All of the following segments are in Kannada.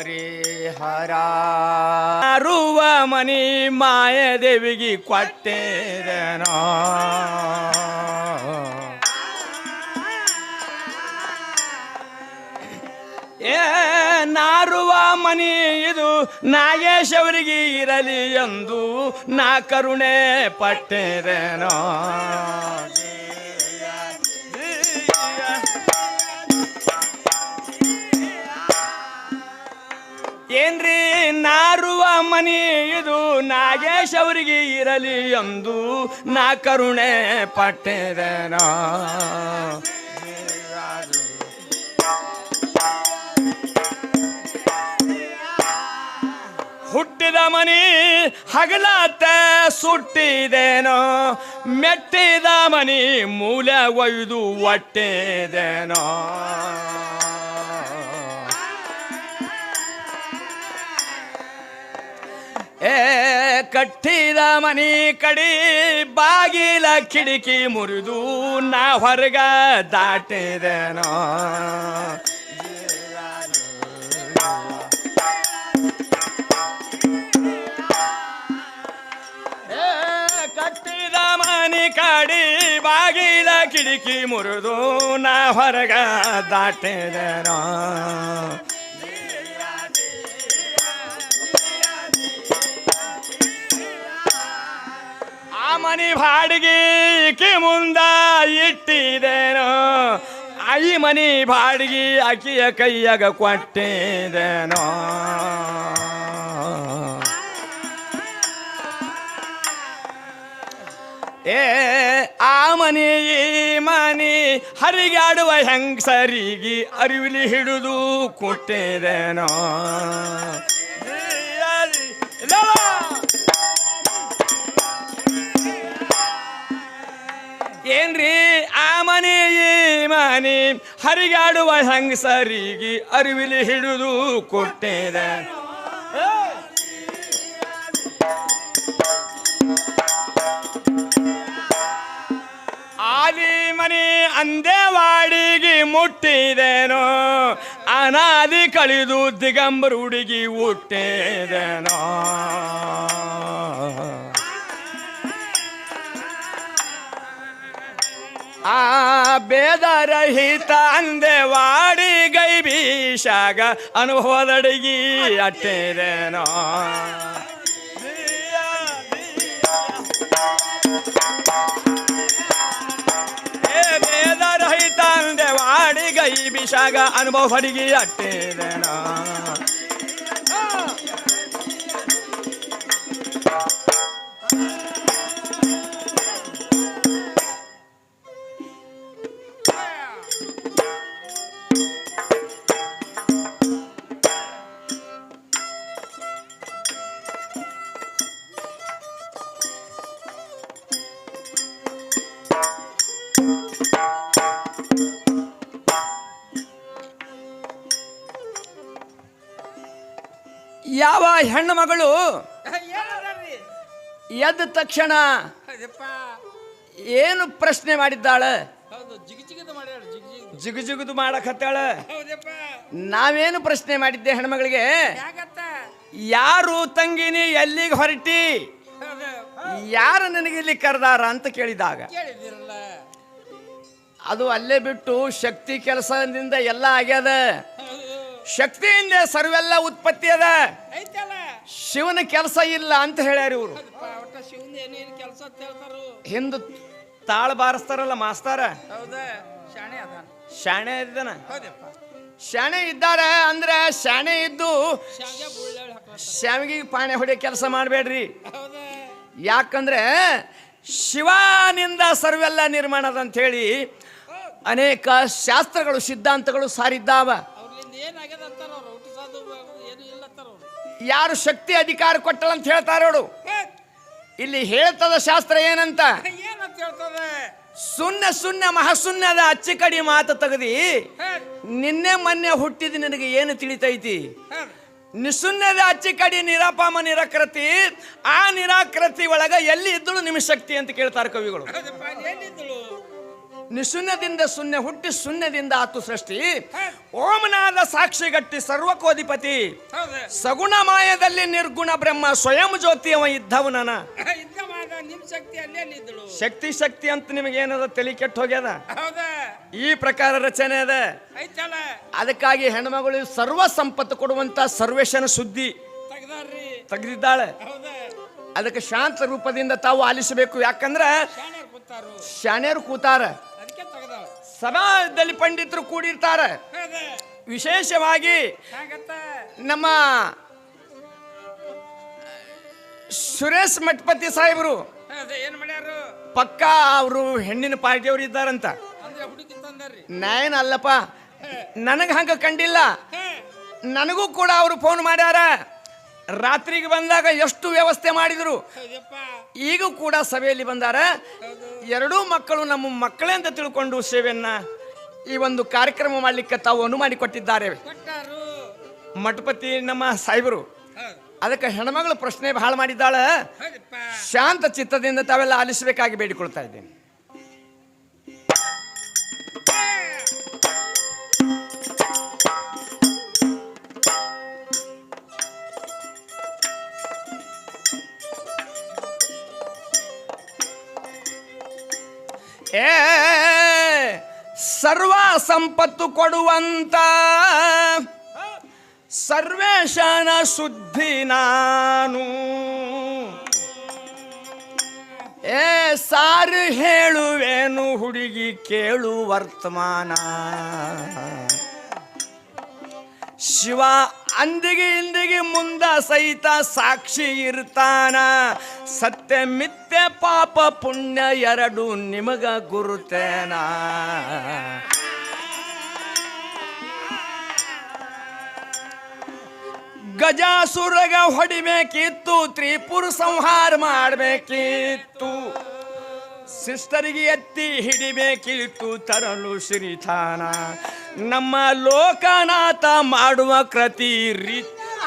ಪರಿಹರ ರುವ ಮನಿ ಮಾಯದೇವಿಗೆ ಕೊಟ್ಟೇದನೋ ಏ, ನಾರುವ ಮನಿ ಇದು ನಾಗೇಶ್ ಅವರಿಗೆ ಇರಲಿ ಎಂದು ನಾ ಕರುಣೆ ಪಟ್ಟೆದೇನೋ ನಾರುವ ಮನಿ ಇದು ನಾಗೇಶ್ ಅವರಿಗೆ ಇರಲಿ ಎಂದು ನಾ ಕರುಣೆ ಪಟ್ಟೆದನ ಹುಟ್ಟಿದ ಮನಿ ಹಗಲತ್ತ ಸುಟ್ಟಿದೇನೋ ಮೆಟ್ಟಿದ ಮನಿ ಮೂಲ ಒಯ್ದು ಒಟ್ಟಿದೇನೋ ಏ, ಕಟ್ಟಿದ ಮನಿ ಕಡಿ ಬಾಗಿಲ ಕಿಡಿಕಿ ಮುರಿದು ನಾ ಹೊರಗ ದಾಟಿದೆನೋ. ಕಟ್ಟಿದ ಬಾಗಿಲ ಕಿಡಿಕಿ ಮುರಿದು ನಾ ಹೊರಗ ದಾಟಿದೇನೋ. ಮನಿ ಬಾಡಿಗೆ ಕಿ ಮುಂದ ಇಟ್ಟಿದೇನೋ? ಈ ಮನಿ ಬಾಡಿಗೆ ಆಕಿಯ ಕೈಯಾಗ ಕೊಟ್ಟಿದೇನೋ? ಏ, ಆ ಮನಿ, ಈ ಮನಿ ಹರಿಗಾಡುವ ಹೆಂಗಸರಿಗೆ ಅರಿವಿಲಿ ಹಿಡಿದು ಕೊಟ್ಟಿದೇನೋ? ಏನ್ರಿ? ಆ ಮನೆ ಮನೆ, ಹರಿಗಾಡುವ ಹೆಂಗಸರಿಗೆ ಅರಿವಿಲಿ ಹಿಡಿದು ಕೊಟ್ಟೇದ. ಆಲಿ ಮನೆ ಅಂದೇವಾಡಿಗೆ ಮುಟ್ಟಿದೇನೋ, ಅನಾದಿ ಕಳಿದು ದಿಗಂಬರ ಹುಡುಗಿ ಹುಟ್ಟಿದೇನೋ. ಆ ಬೇದರಹಿತ ಅಂದೆವಾಡಿ ಗೈ ಬೀಶಾಗ ಅನುಭವದಡಿಗಿ ಅಟ್ಟೇರೇನೋ ಬೇದರಹಿತ ಅಂದೆ ವಾಡಿ ಗೈ ಬೀಶಾಗ ಅನುಭವ ಅಡಿಗಿ ಅಟ್ಟೇದೇನೋ. ಎದ್ದ ತಕ್ಷಣ ಏನು ಪ್ರಶ್ನೆ ಮಾಡಿದ್ದಾಳೆ? ಜಿಗಿ ಜಿಗಿದು ಮಾಡಕತ್ತಾಳ ಹೌದಪ್ಪ. ನಾವೇನು ಪ್ರಶ್ನೆ ಮಾಡಿದ್ದೆ ಹೆಣ್ಮಗಳಿಗೆ? ಯಾರು ತಂಗಿನಿ ಎಲ್ಲಿಗೆ ಹೊರಟಿ? ಯಾರು ನನಗೆ ಇಲ್ಲಿ ಕರೆದಾರ ಅಂತ ಕೇಳಿದಾಗ? ಅದು ಅಲ್ಲೇ ಬಿಟ್ಟು ಶಕ್ತಿ ಕೆಲಸದಿಂದ ಎಲ್ಲ ಆಗ್ಯದ. ಶಕ್ತಿಯಿಂದ ಸರ್ವೆಲ್ಲ ಉತ್ಪತ್ತಿ ಅದ. ಶಿವನ ಕೆಲಸ ಇಲ್ಲ ಅಂತ ಹೇಳ್ಯಾರ ಇವರು. ಕೆಲಸ ಹೇಳ್ತಾರು ಹಿಂದ್ ತಾಳ ಬಾರಿಸ್ತಾರಲ್ಲ ಮಾಸ್ತಾರ? ಹೌದಾ ಶಾಣೆ ಅದಾನ. ಶಾಣೆ ಇದ್ದಾನ? ಹೌದಪ್ಪ. ಶಾಣೆ ಇದ್ದಾರೆ ಅಂದ್ರೆ ಶಾಣೆ ಇದ್ದು ಶಾವಿಗೆ ಪಾಣೆ ಹೊಡೆ ಕೆಲಸ ಮಾಡಬೇಡ್ರಿ. ಯಾಕಂದ್ರೆ ಶಿವನಿಂದ ಸರ್ವೆಲ್ಲ ನಿರ್ಮಾಣ ಅದ ಅಂತ ಹೇಳಿ ಅನೇಕ ಶಾಸ್ತ್ರಗಳು ಸಿದ್ಧಾಂತಗಳು ಸಾರಿದ್ದಾವ. ಯಾರು ಶಕ್ತಿ ಅಧಿಕಾರ ಕೊಟ್ಟಳಂತ ಹೇಳ್ತಾರೋಡು ಇಲ್ಲಿ ಹೇಳ್ತದ ಶಾಸ್ತ್ರ ಏನಂತ? ಏನಂತ ಹೇಳ್ತದೆ? ಸುಣ್ಣ ಸುಣ್ಣ ಮಹಾಶೂನ್ಯದ ಅಚ್ಚಿ ಕಡಿ ಮಾತು ತೆಗದಿ ನಿನ್ನೆ ಮೊನ್ನೆ ಹುಟ್ಟಿದ ನಿನಗೆ ಏನು ತಿಳಿತೈತಿ? ನಿಸುನ್ನದ ನಿಶೂನ್ಯದ ಅಚ್ಚಿ ಕಡಿ ನಿರಾಪಾಮ ನಿರಾಕೃತಿ ಆ ನಿರಾಕೃತಿ ಒಳಗ ಎಲ್ಲಿ ಇದ್ದಳು ನಿಮ್ಮ ಶಕ್ತಿ ಅಂತ ಕೇಳ್ತಾರೆ ಕವಿಗಳು. ನಿಶೂನ್ಯದಿಂದ ಶೂನ್ಯ ಹುಟ್ಟಿ ಶೂನ್ಯದಿಂದ ಆತು ಸೃಷ್ಟಿ. ಓಮನಾದ ಸಾಕ್ಷಿಗಟ್ಟಿ ಸರ್ವಕೋಧಿಪತಿ. ಸಗುಣ ಮಾಯದಲ್ಲಿ ನಿರ್ಗುಣ ಬ್ರಹ್ಮ ಸ್ವಯಂ ಜ್ಯೋತಿಯವ ಇದ್ದವು ಇದ್ದವನನ ಇದ್ದ ಮಾಡ ನಿಮ್ ಶಕ್ತಿ ಶಕ್ತಿ ಶಕ್ತಿ ಅಂತ ನಿಮಗೇನದ ತಲೆ ಕೆಟ್ಟ ಹೋಗ್ಯದ? ಹೌದ? ಈ ಪ್ರಕಾರ ರಚನೆ ಅದ. ಅದಕ್ಕಾಗಿ ಹೆಣ್ಮಗಳು ಸರ್ವ ಸಂಪತ್ತು ಕೊಡುವಂತ ಸರ್ವೇಶನ ಸುದ್ದಿ ತೆಗೆದಿದ್ದಾಳೆ. ಹೌದ? ಅದಕ್ಕೆ ಶಾಂತ ರೂಪದಿಂದ ತಾವು ಆಲಿಸಬೇಕು. ಯಾಕಂದ್ರ ಶಾನೇರು ಕೂತಾರು. ಸಮಾಜದಲ್ಲಿ ಪಂಡಿತರು ಕೂಡಿರ್ತಾರೆ. ವಿಶೇಷವಾಗಿ ನಮ್ಮ ಸುರೇಶ್ ಮಠಪತಿ ಸಾಹೇಬರು. ಪಕ್ಕ ಅವರು ಹೆಣ್ಣಿನ ಪಾರ್ಟಿಯವರು ಇದ್ದಾರಂತ. ನಾಯನ್ ಅಲ್ಲಪ್ಪ. ನನಗೆ ಹಂಗ ಕಂಡಿಲ್ಲ. ನನಗೂ ಕೂಡ ಅವರು ಫೋನ್ ಮಾಡ್ಯಾರ. ರಾತ್ರಿಗೆ ಬಂದಾಗ ಎಷ್ಟು ವ್ಯವಸ್ಥೆ ಮಾಡಿದ್ರು. ಈಗ ಕೂಡ ಸಭೆಯಲ್ಲಿ ಬಂದಾರ. ಎರಡೂ ಮಕ್ಕಳು ನಮ್ಮ ಮಕ್ಕಳೇ ಅಂತ ತಿಳ್ಕೊಂಡು ಸೇವೆಯನ್ನ ಈ ಒಂದು ಕಾರ್ಯಕ್ರಮ ಮಾಡಲಿಕ್ಕೆ ತಾವು ಅನುಮಾನಿ ಕೊಟ್ಟಿದ್ದಾರೆ. ಕೊಟ್ಟಾರು. ಮಠಪತಿ ನಮ್ಮ ಸಾಹೇಬರು ಅದಕ್ಕೆ ಹೆಣ್ಮಗಳು ಪ್ರಶ್ನೆ ಬಹಳ ಮಾಡಿದ್ದಾಳ. ಶಾಂತ ಚಿತ್ತದಿಂದ ತಾವೆಲ್ಲ ಆಲಿಸಬೇಕಾಗಿ ಬೇಡಿಕೊಳ್ತಾ ಇದ್ದೇನೆ. ಏ ಸರ್ವ ಸಂಪತ್ತು ಕೊಡುವಂತ ಸರ್ವೇಶನ ಶುದ್ಧಿ ನಾನು. ಏ ಸಾರು ಹೇಳುವೇನು ಹುಡುಗಿ ಕೇಳು ವರ್ತಮಾನ. ಶಿವ ಅಂದಿಗೆ ಇಂದಿಗೆ ಮುಂದ ಸಹಿತ ಸಾಕ್ಷಿ ಇರ್ತಾನ. ಸತ್ಯ ಮಿಥ್ಯ ಪಾಪ ಪುಣ್ಯ ಎರಡು ನಿಮಗ ಗುರುತೇನ. ಗಜಾಸುರಗ ಹೊಡಿಬೇಕಿತ್ತು, ತ್ರಿಪುರ ಸಂಹಾರ ಮಾಡಬೇಕಿತ್ತು. ಸಿಸ್ಟರಿಗೆ ಎತ್ತಿ ಹಿಡಿಬೇಕಿತ್ತು, ತರಲು ಶ್ರೀಥಾನ ನಮ್ಮ ಲೋಕನಾಥ ಮಾಡುವ ಕೃತಿ ರೀ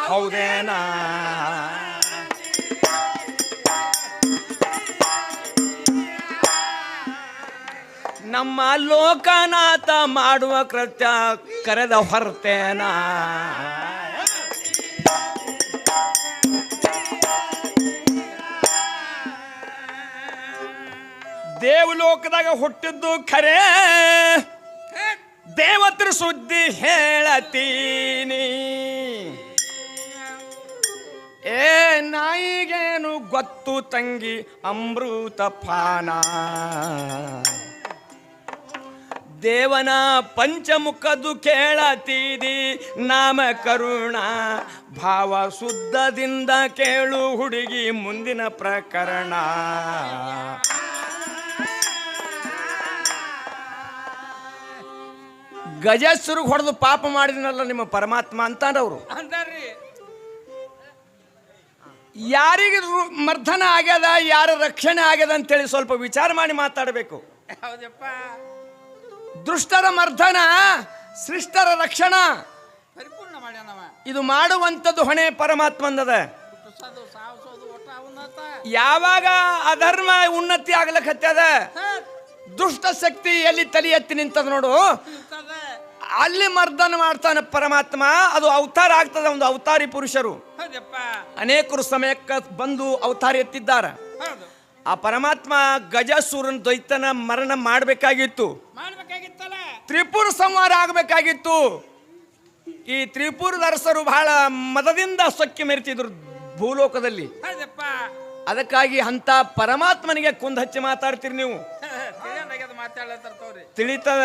ಹೌದೇನಾ? ನಮ್ಮ ಲೋಕನಾಥ ಮಾಡುವ ಕೃತ್ಯ ಕರೆದ ಹೊರತೇನ? ದೇವಲೋಕದಾಗ ಹುಟ್ಟಿದ್ದು ಖರೆ. ದೇವತ್ರ ಸುದ್ದಿ ಹೇಳತೀನಿ. ಏ ನಾಯಿಗೇನು ಗೊತ್ತು ತಂಗಿ ಅಮೃತ ಪಾನ? ದೇವನ ಪಂಚಮುಖದು ಕೇಳತೀರಿ ನಾಮ ಕರುಣ, ಭಾವ ಶುದ್ಧದಿಂದ ಕೇಳು ಹುಡುಗಿ ಮುಂದಿನ ಪ್ರಕರಣ. ಗಜಸ್ಸರಿಗೆ ಹೊಡೆದು ಪಾಪ ಮಾಡಿದ್ನಲ್ಲ ನಿಮ್ಮ ಪರಮಾತ್ಮ ಅಂತಾರವರು ಅಂತಾರ್ರಿ. ಯಾರಿಗೆ ಮರ್ಧನ ಆಗ್ಯದ ಯಾರ ರಕ್ಷಣೆ ಆಗ್ಯದ ಅಂತೇಳಿ ಸ್ವಲ್ಪ ವಿಚಾರ ಮಾಡಿ ಮಾತಾಡಬೇಕು. ಹೌದಪ್ಪ. ದುಷ್ಟರ ಮರ್ಧನ ಸೃಷ್ಟರ ರಕ್ಷಣಾ. ಪರಿಪೂರ್ಣ ಮಾಡ್ಯಾನವ ಇದು ಮಾಡುವಂಥದ್ದು ಹೊಣೆ ಪರಮಾತ್ಮಂದದ ಯಾವಾಗ ಅಧರ್ಮ ಉನ್ನತಿ ಆಗ್ಲಕತ್ತದ? ದುಷ್ಟ ಶಕ್ತಿ ಎಲ್ಲಿ ತಲೆ ಎತ್ತಿ ನಿಂತದ ನೋಡು. ಅಲ್ಲಿ ಮರ್ದನ ಮಾಡ್ತಾನೆ ಪರಮಾತ್ಮ ಅದು ಅವತಾರ ಆಗ್ತದೆ ಒಂದು ಅವತಾರಿ ಪುರುಷರು. ಅನೇಕರು ಸಮಯಕ್ಕೆ ಬಂದು ಅವತಾರ ಎತ್ತಿದ್ದಾರೆ. ಆ ಪರಮಾತ್ಮ ಗಜಸೂರನ್ ದ್ವೈತನ ಮರಣ ಮಾಡಬೇಕಾಗಿತ್ತು. ತ್ರಿಪುರ ಸಂಹಾರ ಆಗಬೇಕಾಗಿತ್ತು. ಈ ತ್ರಿಪುರ ಅರಸರು ಬಹಳ ಮದದಿಂದ ಸೊಕ್ಕಿ ಮೆರೆತಿದ್ರು ಭೂಲೋಕದಲ್ಲಿ. ಅದಕ್ಕಾಗಿ ಅಂತ ಪರಮಾತ್ಮನಿಗೆ ಕುಂದ್ ಹಚ್ಚಿ ಮಾತಾಡ್ತೀರಿ ನೀವು. ತಿಳಿತದ?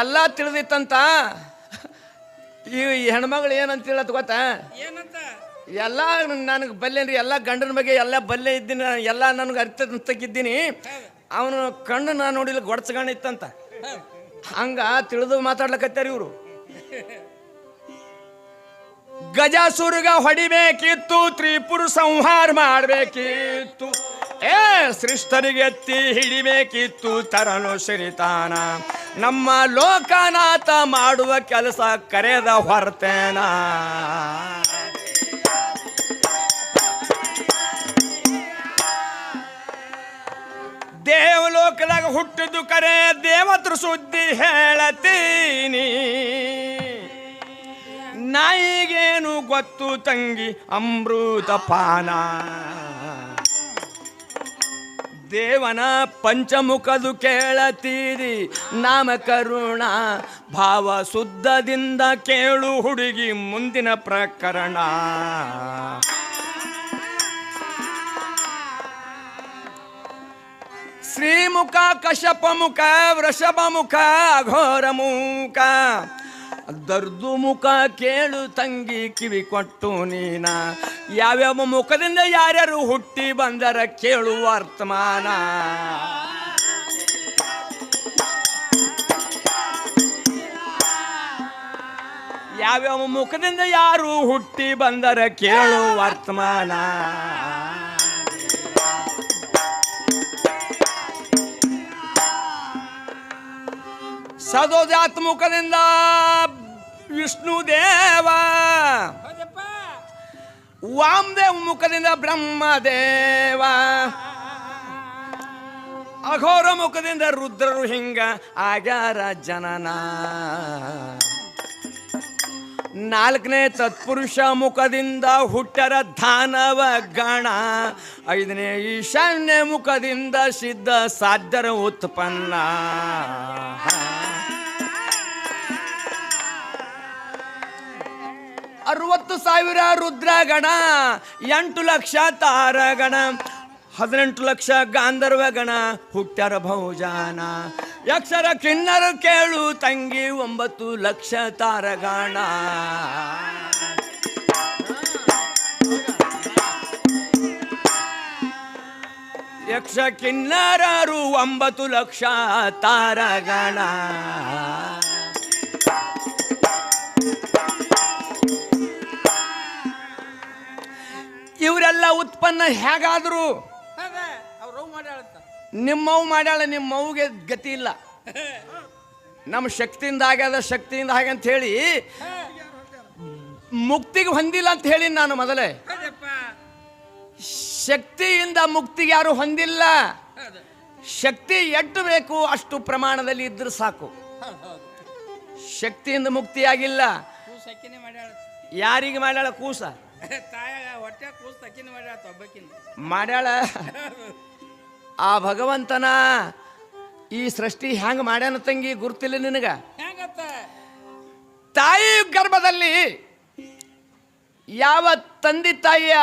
ಎಲ್ಲ ತಿಳಿದಿತ್ತಂತ? ಈ ಹೆಣ್ಮಗಳು ಏನಂತ ಹೇಳತ್ ಗೊತ್ತಾ? ಏನಂತ? ಎಲ್ಲ ನನಗೆ ಬಲ್ಲೇನ್ರಿ ಎಲ್ಲ ಗಂಡನ ಬಗ್ಗೆ ಎಲ್ಲ ಬಲ್ಲೆ ಇದ್ದೀನಿ ಎಲ್ಲ ನನಗೆ ಅರ್ಥ ತೆಗಿದ್ದೀನಿ ಅವನು ಕಣ್ಣು ನಾನು ನೋಡಿಲ್ಲ ಗೊಡ್ಸ್ಕೊಂಡಿತ್ತಂತ ಹಂಗ ತಿಳಿದು ಮಾತಾಡ್ಲಕತ್ತಾರ ಇವರು. ಗಜಾಸುರಗ ಹೊಡಿಬೇಕಿತ್ತು, ತ್ರಿಪುರ ಸಂಹಾರ ಮಾಡಬೇಕಿತ್ತು. ಏ ಸೃಷ್ಟರಿಗೆ ಎತ್ತಿ ಹಿಡಿಬೇಕಿತ್ತು ತರನು ಶ್ರೀತಾನ ನಮ್ಮ ಲೋಕನಾಥ ಮಾಡುವ ಕೆಲಸ ಕರೆದ ಹೊರತೇನ. ದೇವಲೋಕದಾಗ ಹುಟ್ಟಿದ್ದು ಕರೆ ದೇವತ್ರ ಸುದ್ದಿ ಹೇಳತೀನಿ. ನಾಯಿಗೇನು ಗೊತ್ತು ತಂಗಿ ಅಮೃತ ಪಾನ? ದೇವನ ಪಂಚಮುಖದು ಕೇಳತೀರಿ ನಾಮಕರುಣ ಭಾವ ಶುದ್ಧದಿಂದ ಕೇಳು ಹುಡುಗಿ ಮುಂದಿನ ಪ್ರಕರಣ. ಶ್ರೀಮುಖ ಕಶಪ ಮುಖ ವೃಷಭ ಮುಖ ಅಘೋರ ಮುಖ ದರ್ದು ಮುಖ ಕೇಳು ತಂಗಿ ಕಿವಿ ಕೊಟ್ಟು ನೀನ. ಯಾವ್ಯಾವ ಮುಖದಿಂದ ಯಾರ್ಯಾರು ಹುಟ್ಟಿ ಬಂದರ ಕೇಳು ವರ್ತಮಾನ. ಯಾವ್ಯಾವ ಮುಖದಿಂದ ಯಾರು ಹುಟ್ಟಿ ಬಂದರ ಕೇಳು ವರ್ತಮಾನ. ಸದೋಜಾತ್ ಮುಖದಿಂದ ವಿಷ್ಣು ದೇವ. ವಾಮದೇವ ಮುಖದಿಂದ ಬ್ರಹ್ಮದೇವ ಅಘೋರ ಮುಖದಿಂದ ರುದ್ರರು ಹಿಂಗ ಆಗ್ಯಾರ ಜನನ. ನಾಲ್ಕನೇ ತತ್ಪುರುಷ ಮುಖದಿಂದ ಹುಟ್ಟರ ಧಾನವ ಗಣ. ಐದನೇ ಈಶಾನ್ಯ ಮುಖದಿಂದ ಸಿದ್ಧ ಸಾಧ್ಯರ ಉತ್ಪನ್ನ. ಅರವತ್ತು ಸಾವಿರ ರುದ್ರಗಣ, ಎಂಟು ಲಕ್ಷ ತಾರಗಣ, ಹದಿನೆಂಟು ಲಕ್ಷ ಗಾಂಧರ್ವ ಗಣ ಹುಟ್ಟರ ಬಹುಜಾನ. ಯಕ್ಷರ ಕಿನ್ನರ ಕೇಳು ತಂಗಿ, ಒಂಬತ್ತು ಲಕ್ಷ ತಾರಗಣ. ಯಕ್ಷ ಕಿನ್ನರರು ಒಂಬತ್ತು ಲಕ್ಷ ತಾರಗಣ. ಇವರೆಲ್ಲ ಉತ್ಪನ್ನ ಹೇಗಾದ್ರು? ನಿಮ್ಮವು ಮಾಡ್ಯಾಳ ನಿಮ್ಮವ್ಗೆ ಗತಿ ಇಲ್ಲ. ನಮ್ಮ ಶಕ್ತಿಯಿಂದ ಆಗ್ಯದ ಶಕ್ತಿಯಿಂದ ಹಾಗೆ ಅಂತ ಹೇಳಿ ಮುಕ್ತಿಗೆ ಹೊಂದಿಲ್ಲ ಅಂತ ಹೇಳಿ ನಾನು ಮೊದಲೇ. ಶಕ್ತಿಯಿಂದ ಮುಕ್ತಿಗೆ ಯಾರು ಹೊಂದಿಲ್ಲ. ಶಕ್ತಿ ಎಟ್ಟು ಬೇಕು ಅಷ್ಟು ಪ್ರಮಾಣದಲ್ಲಿ ಇದ್ರೆ ಸಾಕು. ಶಕ್ತಿಯಿಂದ ಮುಕ್ತಿಯಾಗಿಲ್ಲ. ಯಾರಿಗೆ ಮಾಡ್ಯಾಳ? ಕೂಸ. ಹೊಟ್ಟೆ ಕೂಸು ಮಾಡ್ಯಾಳ ಆ ಭಗವಂತನ ಈ ಸೃಷ್ಟಿ ಹ್ಯಾಂಗ ಮಾಡ್ಯಾನ ತಂಗಿ ಗುರ್ತಿಲ್ಲ ನಿನಗ? ಹೆಂಗತ್ತ ತಾಯಿ ಗರ್ಭದಲ್ಲಿ ಯಾವ ತಂದೆ ತಾಯಿಯ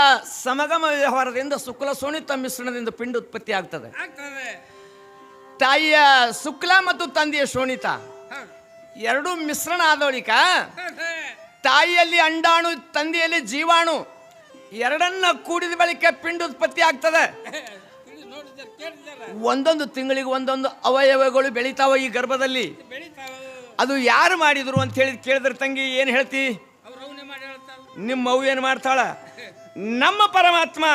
ಸಮಗಮ ವ್ಯವಹಾರದಿಂದ ಶುಕ್ಲ ಸೋಣಿತ ಮಿಶ್ರಣದಿಂದ ಪಿಂಡ ಉತ್ಪತ್ತಿ ಆಗ್ತದೆ. ಆಗ್ತದೆ. ತಾಯಿಯ ಶುಕ್ಲ ಮತ್ತು ತಂದೆಯ ಶೋಣಿತ ಎರಡೂ ಮಿಶ್ರಣ ಆದವಳಿಕ ಹೌದು. ತಾಯಿಯಲ್ಲಿ ಅಂಡಾಣು, ತಂದೆಯಲ್ಲಿ ಜೀವಾಣು, ಎರಡನ್ನ ಕೂಡಿದ ಬಳಿಕ ಪಿಂಡ ಉತ್ಪತ್ತಿ ಆಗ್ತದೆ. ಒಂದೊಂದು ತಿಂಗಳಿಗೆ ಒಂದೊಂದು ಅವಯವಗಳು ಬೆಳಿತಾವ ಈ ಗರ್ಭದಲ್ಲಿ. ಅದು ಯಾರು ಮಾಡಿದ್ರು ಅಂತ ಹೇಳಿ ಕೇಳಿದ್ರೆ ತಂಗಿ, ಏನು ಹೇಳ್ತಿ? ನಿಮ್ಮ ಅವು ಏನು ಮಾಡ್ತಾಳ? ನಮ್ಮ ಪರಮಾತ್ಮ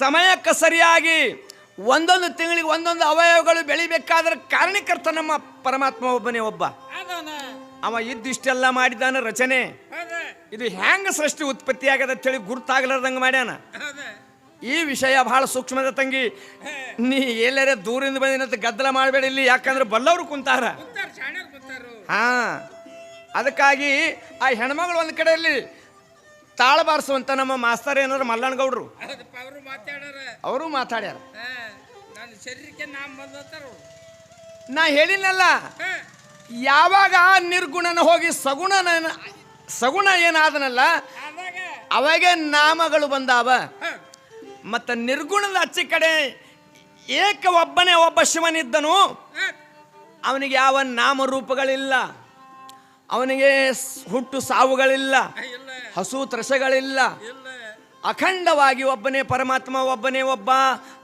ಸಮಯಕ್ಕೆ ಸರಿಯಾಗಿ ಒಂದೊಂದು ತಿಂಗಳಿಗೆ ಒಂದೊಂದು ಅವಯವಗಳು ಬೆಳಿಬೇಕಾದ್ರೆ ಕಾರಣಕರ್ತ ನಮ್ಮ ಪರಮಾತ್ಮ ಒಬ್ಬನೇ ಒಬ್ಬ. ಅವ ಇದ್ದಿಷ್ಟೆಲ್ಲ ಮಾಡಿದಾನ ರಚನೆ. ಇದು ಹೆಂಗ ಸೃಷ್ಟಿ ಉತ್ಪತ್ತಿ ಆಗದ ಅಂತೇಳಿ ಗುರ್ತಾಗ್ಲಾರ್ದಂಗ ಮಾಡ್ಯಾನ. ಈ ವಿಷಯ ಬಹಳ ಸೂಕ್ಷ್ಮದ ತಂಗಿ. ನೀ ಎಲ್ಲರ ದೂರಿಂದ ಬಂದಿನಂತ ಗದ್ದಲ ಮಾಡಬೇಡಿ ಇಲ್ಲಿ ಯಾಕಂದ್ರೆ ಬಲ್ಲವರು ಕುಂತಾರ. ಹಾ. ಅದಕ್ಕಾಗಿ ಆ ಹೆಣ್ಮಗಳು ಒಂದು ಕಡೆಯಲ್ಲಿ ತಾಳ ಬಾರಿಸುವಂತ ನಮ್ಮ ಮಾಸ್ತರ್ ಏನಾದ್ರು ಮಲ್ಲಣ್ಣಗೌಡ್ರು ಗೌಡ್ರು. ಅವರು ಮಾತಾಡ್ಯಾರ. ನಾ ಹೇಳಿನಲ್ಲ. ಹಾ, ಆ ನಿರ್ಗುಣನ ಹೋಗಿ ಸಗುಣನ ಸಗುಣ ಏನಾದನಲ್ಲ ಅವಾಗೆ ನಾಮಗಳು ಬಂದಾವ. ಮತ್ತು ನಿರ್ಗುಣದ ಅಚ್ಚಿ ಕಡೆ ಏಕ ಒಬ್ಬನೇ ಒಬ್ಬ ಶಿವನಿದ್ದನು. ಅವನಿಗೆ ಯಾವ ನಾಮರೂಪಗಳಿಲ್ಲ. ಅವನಿಗೆ ಹುಟ್ಟು ಸಾವುಗಳಿಲ್ಲ. ಹಸು ತ್ರಸಗಳಿಲ್ಲ. ಅಖಂಡವಾಗಿ ಒಬ್ಬನೇ ಪರಮಾತ್ಮ ಒಬ್ಬನೇ ಒಬ್ಬ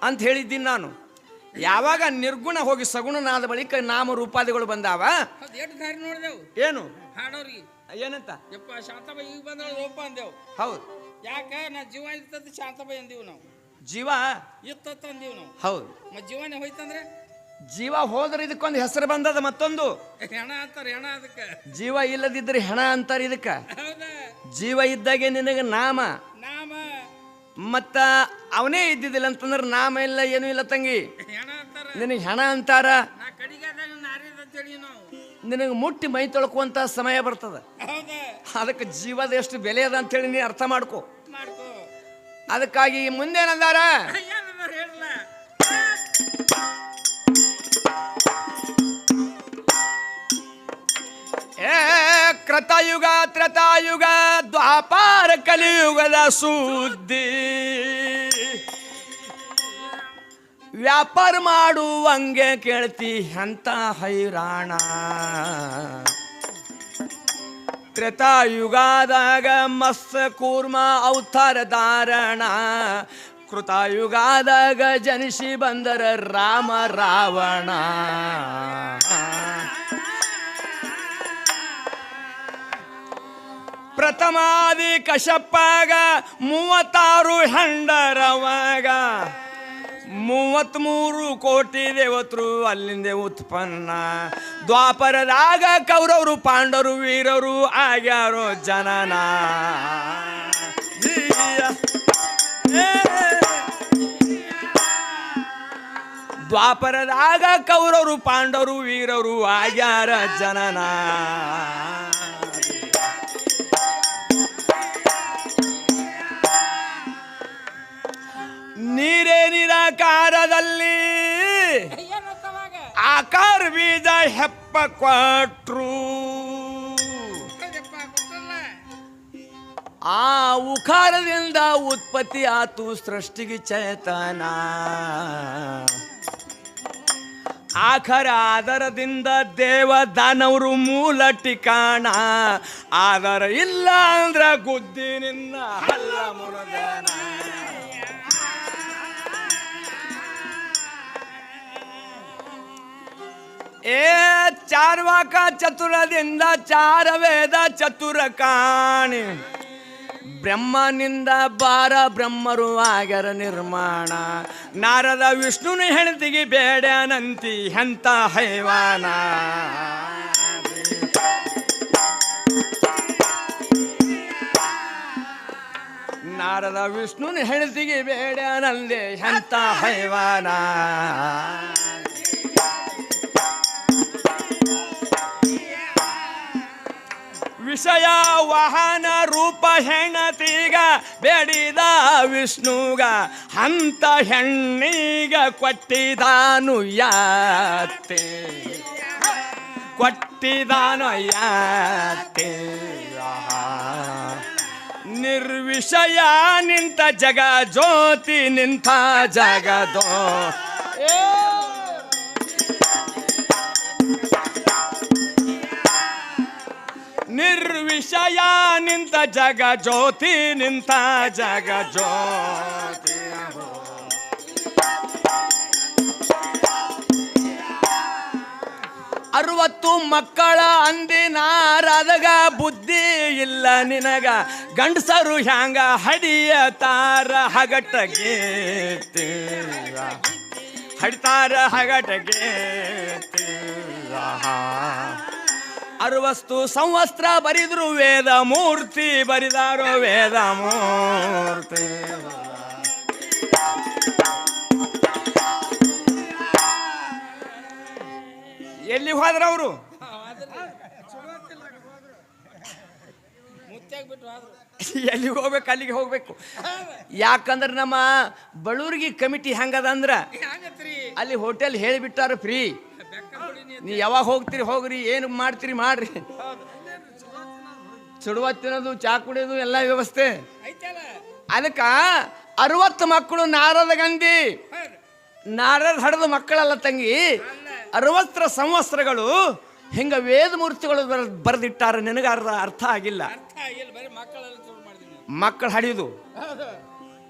ಅಂತ ಹೇಳಿದ್ದೀನಿ ನಾನು. ಯಾವಾಗ ನಿರ್ಗುಣ ಹೋಗಿ ಸಗುಣನಾದ ಬಳಿಕ ನಾಮ ರೂಪಾದಿಗಳು ಬಂದಾವ ಏನು? ಹಾಡೋರಿಗೆ. ಏನಂತ? ಯಪ್ಪ ಶಾಂತಬ ಈಗ ಬಂದ ರೂಪ ಅಂದೆವು. ಹೌದು. ಯಾಕ? ನಾ ಜೀವ ಇರ್ತದ ಶಾಂತಬ ಅಂದೀವಿ ನಾವು. ಜೀವ? ಇತ್ತತ್ತ ಅಂದೀವಿ ನಾವು. ಹೌದು. ಮತ್ತೆ ಜೀವನೇ ಹೋಯ್ತಂದ್ರೆ? ಜೀವ ಹೋದ್ರೆ ಇದಕ್ಕೊಂದು ಹೆಸರು ಬಂದದ ಮತ್ತೊಂದು? ಹೆಣ ಅಂತಾರ ಹೆಣ ಅದಕ್ಕೆ. ಜೀವ ಇಲ್ಲದಿದ್ರೆ ಹೆಣ ಅಂತಾರೆ ಇದಕ್ಕ. ಹೌದ? ಜೀವ ಇದ್ದಾಗೆ ನಿನಗೆ ನಾಮ. ನಾಮ. ಮತ್ತ ಅವನೇ ಇದ್ದಿದ್ದಿಲ್ಲ ಅಂತಂದ್ರೆ ನಾಮ ಇಲ್ಲ ಏನೂ ಇಲ್ಲ ತಂಗಿ. ನಿನಗೆ ಹೆಣ ಅಂತಾರ? ನಿನಗೆ ಮುಟ್ಟಿ ಮೈ ತೊಳ್ಕುವಂತ ಸಮಯ ಬರ್ತದ. ಅದಕ್ಕೆ ಜೀವದ ಎಷ್ಟು ಬೆಲೆ ಅದ ಅಂತೇಳಿ ನೀ ಅರ್ಥ ಮಾಡ್ಕೊ. ಮಾಡ್ಕೋ. ಅದಕ್ಕಾಗಿ ಮುಂದೇನಂದಾರ? ಏ ಕೃತಯುಗ ತ್ರತಾಯುಗ ದ್ವಾಪಾರ ಕಲಿಯುಗದ ಸುದ್ದಿ. ವ್ಯಾಪಾರ ಮಾಡುವಂಗೆ ಕೇಳ್ತಿ ಅಂತ ಹೈರಾಣ. ತ್ರೇತಾಯುಗಾದಾಗ ಮತ್ಸ ಕೂರ್ಮ ಅವತಾರ ಧಾರಣ. ಕೃತಾಯುಗಾದಾಗ ಜನಿಸಿ ಬಂದರ ರಾಮ ರಾವಣ. ಪ್ರಥಮಾದಿ ಕಶಪ್ಪಾಗ ಮೂವತ್ತಾರು ಹೆಂಡರವಾಗ. ಮೂವತ್ತ್ಮೂರು ಕೋಟಿ ದೇವತರು ಅಲ್ಲಿಂದ ಉತ್ಪನ್ನ ದ್ವಾಪರದಾಗ ಕೌರವರು, ಪಾಂಡವರು, ವೀರರು ಆಗ್ಯಾರೋ ಜನನ. ದ್ವಾಪರದಾಗ ಕೌರವರು, ಪಾಂಡವರು, ವೀರರು ಆಗ್ಯಾರ ಜನನ ನೀರೇ ನಿರಾಕಾರದಲ್ಲಿ. ಆಕಾರ ಬೀಜ ಹೆಪ್ಪ ಕೊಟ್ರು. ಆ ಉಖಾರದಿಂದ ಉತ್ಪತ್ತಿ ಆತು ಸೃಷ್ಟಿಗೆ ಚೇತನ. ಆಖರ ಆಧಾರದಿಂದ ದೇವ ದಾನವರು ಮೂಲ ಟಿಕಾಣ ಆಧಾರ ಇಲ್ಲ ಅಂದ್ರ ಗುದ್ದಿನಿಂದ ಹಲ್ಲ ಮುರದನ. ಏ, ಚಾರ್ವಾಕ ಚತುರದಿಂದ ವೇದ ಚತುರ ಕಾಣಿ ಬ್ರಹ್ಮನಿಂದ ಬಾರ ಬ್ರಹ್ಮರು ಆಗ್ಯರ ನಿರ್ಮಾಣ. ನಾರದ ವಿಷ್ಣುನ ಹೆಣತಿಗೆ ಬೇಡ ನಂತಿ ಹೆಂತ ಹೈವಾನ. ನಾರದ ವಿಷ್ಣುನ ಹೆಣತಿಗೆ ಬೇಡ ನಂದೆ ಹೆಂತ ಹೈವಾನ. ವಿಷಯ, ವಾಹನ ರೂಪ, ಹೆಣತಿಗ, ಬೇಡಿದ ವಿಷ್ಣುಗ, ಹಂತ ಹೆಣ್ಣಿಗ ಕೊಟ್ಟಿದಾನು ಯಾತೆ. ಕೊಟ್ಟಿದಾನು ಯಾತೆ. ನಿರ್ವಿಷಯ ನಿಂತ ಜಗ ಜ್ಯೋತಿ ನಿಂತ ಜಗದೋ. ಏ ನಿರ್ವಿಷಯ ನಿಂತ ಜಗ ಜ್ಯೋತಿ ನಿಂತ ಜಗ ಜ್ಯೋತಿ. ಅರವತ್ತು ಮಕ್ಕಳ ಅಂದಿನಾರದಗ ಬುದ್ಧಿ ಇಲ್ಲ ನಿನಗ. ಗಂಡಸರು ಹ್ಯಾಂಗ ಹಡಿಯತಾರ ಹಗಟಗೆ ಹಡಿತಾರ ಹಗಟಗೆ ಅರವಸ್ತು ಸಂವಸ್ತ್ರ ಬರಿದ್ರು ವೇದ ಮೂರ್ತಿ, ಬರಿದಾರೋ ವೇದ ಮೂರ್ತಿ. ಎಲ್ಲಿ ಹೋದ್ರ ಅವರು? ಎಲ್ಲಿಗೆ ಹೋಗ್ಬೇಕು, ಅಲ್ಲಿಗೆ ಹೋಗ್ಬೇಕು. ಯಾಕಂದ್ರೆ ನಮ್ಮ ಬಳ್ಳೂರಿಗೆ ಕಮಿಟಿ ಹೆಂಗದ ಅಂದ್ರ, ಅಲ್ಲಿ ಹೋಟೆಲ್ ಹೇಳಿಬಿಟ್ಟಾರ ಫ್ರೀ. ನೀ ಯಾವಾಗ ಹೋಗ್ತೀರಿ ಹೋಗ್ರಿ ಏನು ಮಾಡ್ತೀರಿ ಮಾಡ್ರಿ. ಸುಡುವ ತಿನ್ನೋದು ಚಾ ಕುಡಿಯೋದು ಎಲ್ಲ ವ್ಯವಸ್ಥೆ. ಅದಕ್ಕ ಅರವತ್ತು ಮಕ್ಕಳು ನಾರದ ಗಂಧಿ. ನಾರದ ಹಡದ ಮಕ್ಕಳಲ್ಲ ತಂಗಿ. ಅರವತ್ತರ ಸಂವತ್ಸರಗಳು ಹಿಂಗ ವೇದ ಮೂರ್ತಿಗಳು ಬರೆದಿಟ್ಟಾರ ನಿನಗ ಅರ್ಥ ಅರ್ಥ ಆಗಿಲ್ಲ ಮಕ್ಕಳು ಹಡಿಯೋದು.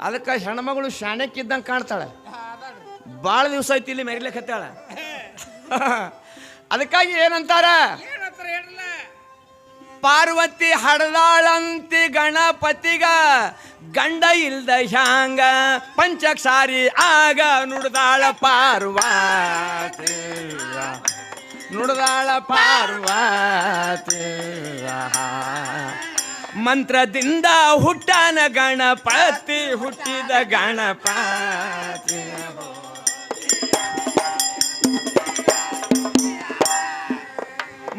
ಅದಕ್ಕೆ ಹೆಣ್ಮಗಳು ಶಾಣಕ್ಕಿದ್ದಂಗೆ ಕಾಣ್ತಾಳೆ. ಭಾಳ ದಿವಸ ಐತಿ ಇಲ್ಲಿ ಮೆರಿಲಿಕ್ಕತ್ತಾಳ ಅದಕ್ಕಾಗಿ ಏನಂತಾರ? ಪಾರ್ವತಿ ಹಡದಾಳಂತಿ ಗಣಪತಿಗ ಗಂಡ ಇಲ್ದ ಹ್ಯಾಂಗ ಪಂಚಕ್ಷಾರಿ ಆಗ ನುಡ್ದಾಳ ಪಾರ್ವತಿ ನುಡ್ದಾಳ ಪಾರ್ವತಿ ಮಂತ್ರದಿಂದ ಹುಟ್ಟನ ಗಣಪತಿ ಹುಟ್ಟಿದ ಗಣಪತಿ.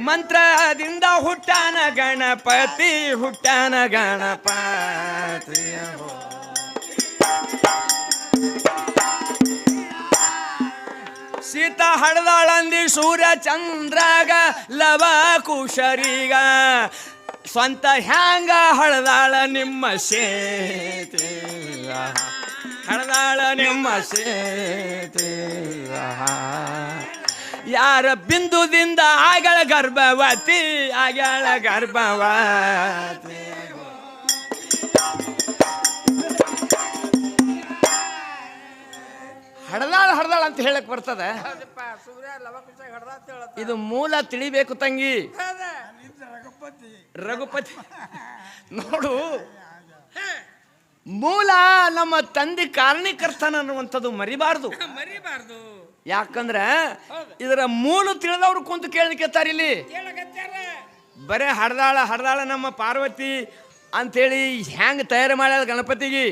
ಮಂತ್ರದಿಂದ ಹುಟ್ಟಾನ ಗಣಪತಿ ಹುಟ್ಟಾನ ಗಣಪತಿ. ಸೀತಾ ಹಡದಾಳಂದಿ ಸೂರ್ಯ ಚಂದ್ರಗ, ಲವ ಕುಶರಿಗ. ಸ್ವಂತ ಹ್ಯಾಂಗ ಹಳದಾಳ ನಿಮ್ಮ ಸೇತಿ? ಹಳದಾಳ ನಿಮ್ಮ ಸೇತಿ. ಯಾರ ಬಿಂದುದಿಂದ ಆಗಳ ಗರ್ಭವತಿ ಆಗಳ ಗರ್ಭವತಿ. ಹಡದಾಳ ಹಡದಾಳ ಅಂತ ಹೇಳಕ್ ಬರ್ತದ. ಹೌದಪ್ಪ ಸೂರ್ಯ ಲವಕುಶ ಹಡ್ದ ಅಂತ ಹೇಳತ್ತ. ಇದು ಮೂಲ ತಿಳಿಬೇಕು ತಂಗಿ. ರಘುಪತಿ. ನೋಡು. ಮೂಲ ನಮ್ಮ ತಂದೆ ಕಾರಣೀಕರ್ತನ ಅನ್ನುವಂಥದ್ದು ಮರಿಬಾರ್ದು. ಮರಿಬಾರ್ದು. ಯಾಕಂದ್ರೆ ಇದರ ಮೂಲ ತಿಳಿದವ್ರು ಕುಂತು ಕೇಳಲಿಕ್ಕೆತ್ತಾರ ಇಲ್ಲಿ? ಬರೇ ಹಡ್ದಾಳ ಹಡ್ದಾಳ ನಮ್ಮ ಪಾರ್ವತಿ ಅಂತೇಳಿ ಹ್ಯಾಂಗ ತಯಾರು ಮಾಡ್ಯಾಳ ಗಣಪತಿಗೆ?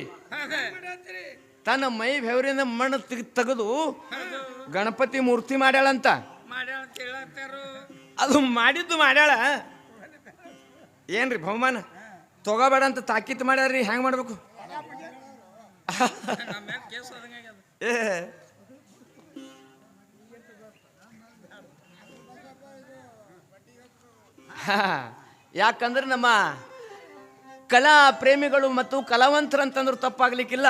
ತನ್ನ ಮೈ ಬೆವರಿಂದ ಮಣ್ಣು ತೆಗ್- ತೆಗೆದು ಗಣಪತಿ ಮೂರ್ತಿ ಮಾಡ್ಯಾಳಂತ. ಮಾಡ್ಯಾಳ ಅಂತ ಹೇಳತ್ತಾರು. ಅದು ಮಾಡಿದ್ದು ಮಾಡ್ಯಾಳ. ಏನ್ರಿ ಬಹುಮಾನ? ತಗೋಬೇಡ ಅಂತ ತಾಕೀತು ಮಾಡ್ಯಾರ್ರಿ ಹೆಂಗ್ ಮಾಡ್ಬೇಕು. ಏ. ಯಾಕಂದ್ರೆ ನಮ್ಮ ಕಲಾ ಪ್ರೇಮಿಗಳು ಮತ್ತು ಕಲಾವಂತರು ಅಂತಂದ್ರು ತಪ್ಪಾಗ್ಲಿಕ್ಕಿಲ್ಲ.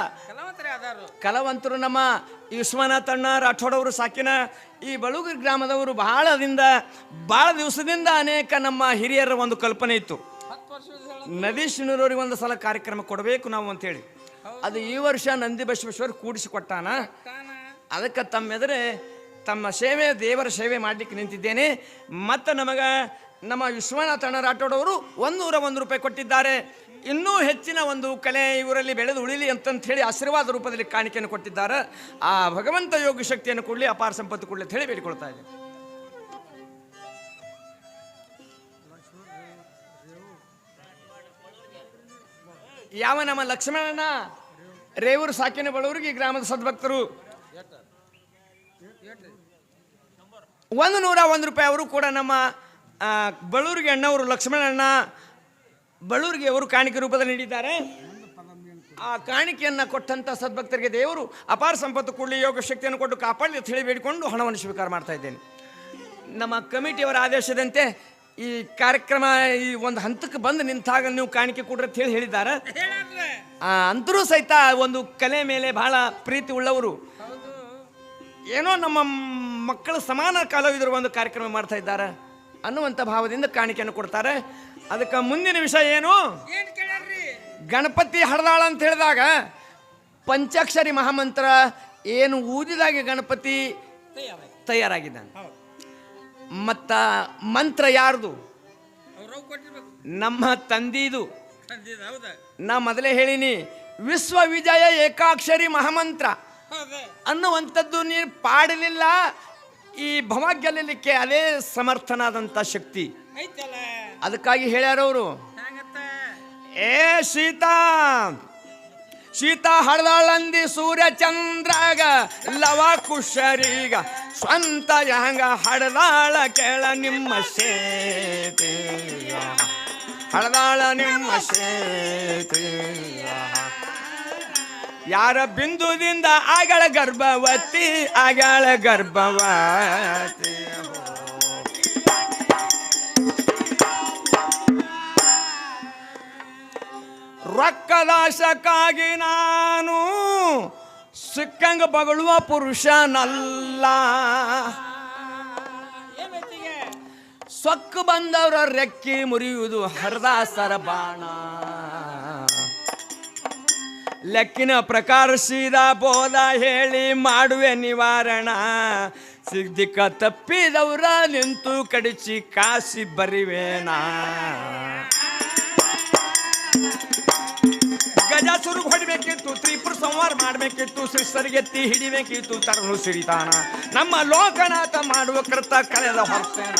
ಕಲಾವಂತರೇ ನಮ್ಮ ವಿಶ್ವನಾಥಣ್ಣ ರಾಠೋಡವರು ಅಣ್ಣ ರಾಠೋಡ್ ಅವರು ಸಾಕಿನ ಈ ಬಳುಗು ಗ್ರಾಮದವರು ಬಹಳದಿಂದ ಬಹಳ ದಿವಸದಿಂದ ಅನೇಕ ನಮ್ಮ ಹಿರಿಯರ ಒಂದು ಕಲ್ಪನೆ ಇತ್ತು. ನದೀಶ್ ಶಿಣೂರವ್ರಿಗೆ ಒಂದು ಸಲ ಕಾರ್ಯಕ್ರಮ ಕೊಡಬೇಕು ನಾವು ಅಂತೇಳಿ. ಅದು ಈ ವರ್ಷ ನಂದಿ ಬಸವೇಶ್ವರ್ ಕೂಡಿಸಿಕೊಟ್ಟಾನ. ಅದಕ್ಕೆ ತಮ್ಮೆದರೆ ತಮ್ಮ ಸೇವೆ ದೇವರ ಸೇವೆ ಮಾಡಲಿಕ್ಕೆ ನಿಂತಿದ್ದೇನೆ. ಮತ್ತು ನಮಗ ನಮ್ಮ ವಿಶ್ವನಾಥಣ್ಣ ರಾಠೋಡವರು ಒಂದೂರ ಒಂದು ರೂಪಾಯಿ ಕೊಟ್ಟಿದ್ದಾರೆ. ಇನ್ನೂ ಹೆಚ್ಚಿನ ಒಂದು ಕಲೆ ಇವರಲ್ಲಿ ಬೆಳೆದು ಉಳಿಲಿ ಅಂತಂತ ಹೇಳಿ ಆಶೀರ್ವಾದ ರೂಪದಲ್ಲಿ ಕಾಣಿಕೆಯನ್ನು ಕೊಟ್ಟಿದ್ದಾರೆ. ಆ ಭಗವಂತ ಯೋಗ ಶಕ್ತಿಯನ್ನು ಕೊಡಲಿ ಅಪಾರ ಸಂಪತ್ತು ಕೊಡಲಿ ಅಂತ ಹೇಳಿ ಬೇಡಿಕೊಳ್ತಾ ಇದೆ. ಯಾವ ನಮ್ಮ ಲಕ್ಷ್ಮಣನ ರೇವೂರು ಸಾಕಿನ ಬಡವರಿಗೆ ಈ ಗ್ರಾಮದ ಸದ್ಭಕ್ತರು. ಒಂದು ನೂರ ಒಂದು ರೂಪಾಯಿ ಅವರು ಕೂಡ ನಮ್ಮ ಬಳ್ಳೂರಿಗೆ ಅಣ್ಣವರು ಲಕ್ಷ್ಮಣಣ್ಣ ಬಳ್ಳೂರಿಗೆ ಅವರು ಕಾಣಿಕೆ ರೂಪದಲ್ಲಿ ನೀಡಿದ್ದಾರೆ. ಆ ಕಾಣಿಕೆಯನ್ನು ಕೊಟ್ಟಂಥ ಸದ್ಭಕ್ತರಿಗೆ ದೇವರು ಅಪಾರ ಸಂಪತ್ತು ಕೊಡಲಿ, ಯೋಗ ಶಕ್ತಿಯನ್ನು ಕೊಟ್ಟು ಕಾಪಾಡಲಿ ಅಂತ ಹೇಳಿ ಬೇಡಿಕೊಂಡು ಹಣವನ್ನು ಸ್ವೀಕಾರ ಮಾಡ್ತಾ ಇದ್ದೇನೆ. ನಮ್ಮ ಕಮಿಟಿಯವರ ಆದೇಶದಂತೆ ಈ ಕಾರ್ಯಕ್ರಮ ಈ ಒಂದು ಹಂತಕ್ಕೆ ಬಂದು ನಿಂತಾಗ ನೀವು ಕಾಣಿಕೆ ಕೊಡ್ರಿ ಅಂತ ಹೇಳಿ ಹೇಳಿದ್ದಾರೆ. ಅಂತರೂ ಸಹಿತ ಒಂದು ಕಲೆ ಮೇಲೆ ಬಹಳ ಪ್ರೀತಿ ಉಳ್ಳವರು. ಏನೋ ನಮ್ಮ ಮಕ್ಕಳ ಸಮಾನ ಕಾಲವಿದ್ರು ಒಂದು ಕಾರ್ಯಕ್ರಮ ಮಾಡ್ತಾ ಇದ್ದಾರೆ. ಅನ್ನುವಂಥ ಭಾವದಿಂದ ಕಾಣಿಕೆಯನ್ನು ಕೊಡ್ತಾರೆ. ಅದಕ್ಕೆ ಮುಂದಿನ ವಿಷಯ ಏನು? ಗಣಪತಿ ಹರದಾಳ ಅಂತ ಹೇಳಿದಾಗ ಪಂಚಾಕ್ಷರಿ ಮಹಾಮಂತ್ರ ಏನು ಊದಿದಾಗ ಗಣಪತಿ ತಯಾರ ತಯಾರಾಗಿದ್ದಾನೆ. ಮತ್ತ ಮಂತ್ರ ಯಾರ್ದು? ನಮ್ಮ ತಂದಿದು. ನಾ ಮೊದಲೇ ಹೇಳಿನಿ ವಿಶ್ವ ವಿಜಯ ಏಕಾಕ್ಷರಿ ಮಹಾಮಂತ್ರ ಅನ್ನುವಂಥದ್ದು ನೀನು ಪಾಡಲಿಲ್ಲ ಈ ಭವ ಗೆಲ್ಲಲಿಕ್ಕೆ ಅದೇ ಸಮರ್ಥನಾದಂಥ ಶಕ್ತಿ. ಅದಕ್ಕಾಗಿ ಹೇಳ್ಯಾರವರು ಏ ಸೀತಾ ಸೀತಾ ಹಳದಳಂದಿ ಸೂರ್ಯ ಚಂದ್ರಗ ಲವ ಕುಶರಿಗ ಸ್ವಂತ ಯಾಂಗ ಹಡದಾಳ ಕೇಳ ನಿಮ್ಮ ಸೇತಿ ಹಳದಾಳ ನಿಮ್ಮ ಸೇತಿ ಯಾರ ಬಿಂದುದಿಂದ ಆಗಳ ಗರ್ಭವತಿ ಆಗಳ ಗರ್ಭವತಿ. ರೊಕ್ಕದಾಶಕ್ಕಾಗಿ ನಾನು ಸಿಕ್ಕಂಗ ಬಗಳುವ ಪುರುಷನಲ್ಲ. ಸೊಕ್ಕು ಬಂದವರ ರೆಕ್ಕಿ ಮುರಿಯುವುದು ಹರದಾಸರ ಬಾಣ. ಲೆಕ್ಕಿನ ಪ್ರಕಾರ ಸೀದಾ ಬೋಧ ಹೇಳಿ ಮಾಡುವೆ ನಿವಾರಣ. ಸಿದ್ದಿಕ ತಪ್ಪಿದವರ ನಿಂತು ಕಡಿಸಿ ಕಾಸಿ ಬರಿವೇನಾ. ಗಜಾಸುರು ಹೊಡಿಬೇಕಿತ್ತು, ತ್ರಿಪುರ ಸಂವಾರ ಮಾಡಬೇಕಿತ್ತು ಶಿಸ್ತರಿಗೆತ್ತಿ ಹಿಡಿಬೇಕಿತ್ತು, ತರಲು ಸಿರಿತಾನ ನಮ್ಮ ಲೋಕನಾಥ ಮಾಡುವ ಕೃತ ಕಳೆದ ಹೊರ್ತೇನ